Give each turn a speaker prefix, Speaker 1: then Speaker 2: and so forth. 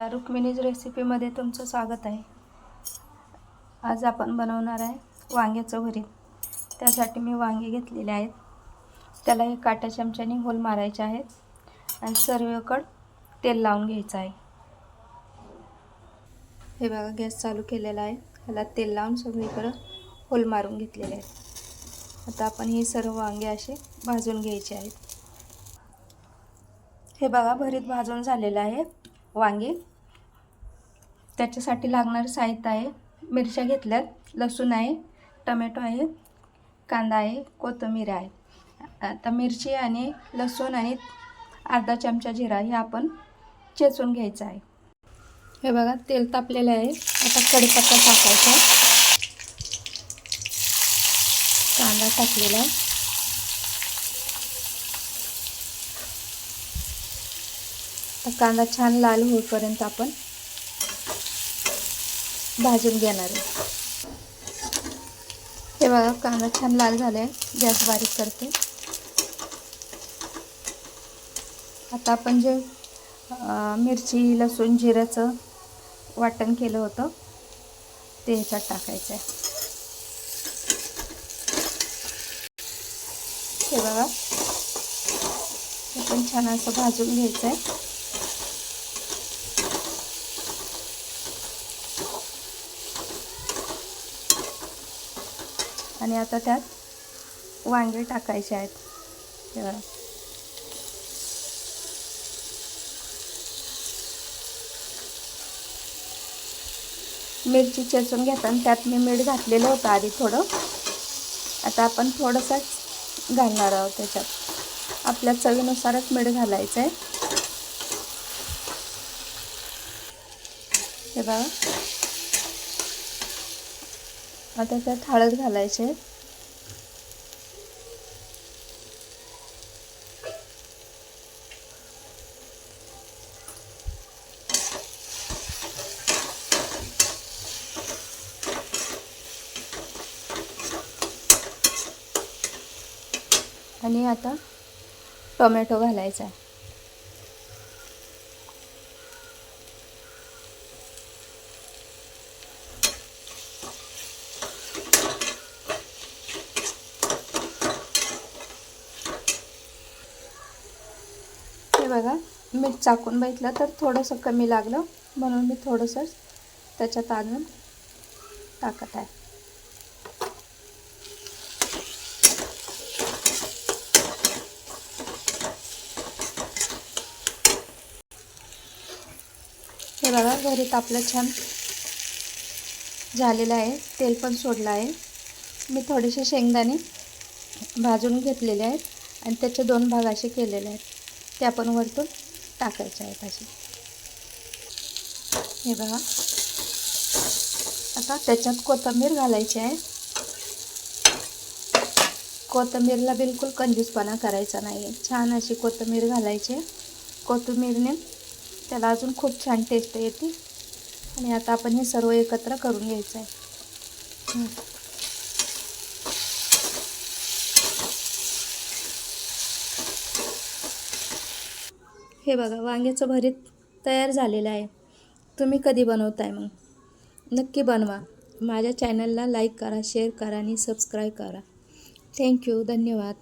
Speaker 1: रुक्मिणीज रेसिपीमध्ये तुमचं स्वागत आहे. आज आपण बनवणार आहे वांग्याचं भरीत. त्यासाठी मी वांगे घेतलेले आहेत. त्याला एक काट्या चमच्याने होल मारायचे आहेत. आणि सर्वकड तेल लावून घ्यायचं आहे. हे बघा गॅस चालू केलेला आहे. ह्याला तेल लावून सगळीकडं होल मारून घेतलेले आहेत. आता आपण हे सर्व वांगे असे भाजून घ्यायचे आहेत. हे बघा भरीत भाजून झालेलं आहे. वांगे. त्याच्यासाठी लागणारं साहित्य आहे मिरच्या घेतल्यात लसूण आहे टमॅटो आहे कांदा आहे कोथिंबीर आहे. आता मिरची आणि लसूण आणि अर्धा चमचा जिरा हे आपण चेचून घ्यायचं आहे. हे बघा तेल तापलेलं आहे. आता कढीपत्ता टाकायचा. कांदा टाकलेला आहे. कांदा छान लाल होईपर्यंत आपण भाजून घेणार आहे. हे बघा कांदा छान लाल झाला आहे गॅस बारीक करते. आता आपण जे मिरची लसूण जिऱ्याचं वाटण केलं होतं ते ह्याच्यात टाकायचं आहे. हे बघा हे पण छान असं भाजून घ्यायचं आहे. आणि आता त्यात वांगे टाकायचे आहेत. हे मिरची चेचून घेताना त्यात मी मीठ घातलेलं होतं आधी थोडं. आता आपण थोडंसंच घालणार आहोत त्याच्यात. आपल्या चवीनुसारच मीठ घालायचं आहे. हे बघा. आता त्यात हळद घालायचे. आणि आता टोमॅटो घालायचा. आहे हे बघा. मीठ चाकून बघितलं तर थोडंसं कमी लागलं. म्हणून मी थोडंसं त्याच्यात आणून टाकत आहे. हे बघा घरीत आपलं छान झालेलं आहे. तेल पण सोडलं आहे. मी थोडेसे शेंगदाणे भाजून घेतलेले आहेत आणि त्याचे दोन भाग असे केलेले आहेत. ते आपण वरतून टाकायच्या आहेत अशी हे बघा. आता त्याच्यात कोथिंबीर घालायची आहे. कोथिंबीरला बिलकुल कंजूसपणा करायचा नाही आहे छान अशी कोथिंबीर घालायची. आहे कोथिंबीरने त्याला अजून खूप छान टेस्ट येते. आणि आता आपण हे सर्व एकत्र करून घ्यायचं आहे. हे बघा वांग्याचं भरीत तयार झालेलं आहे. तुम्ही कधी बनवताय मग? नक्की बनवा. माझ्या चॅनलला लाईक करा शेअर करा आणि सबस्क्राईब करा. थँक्यू धन्यवाद.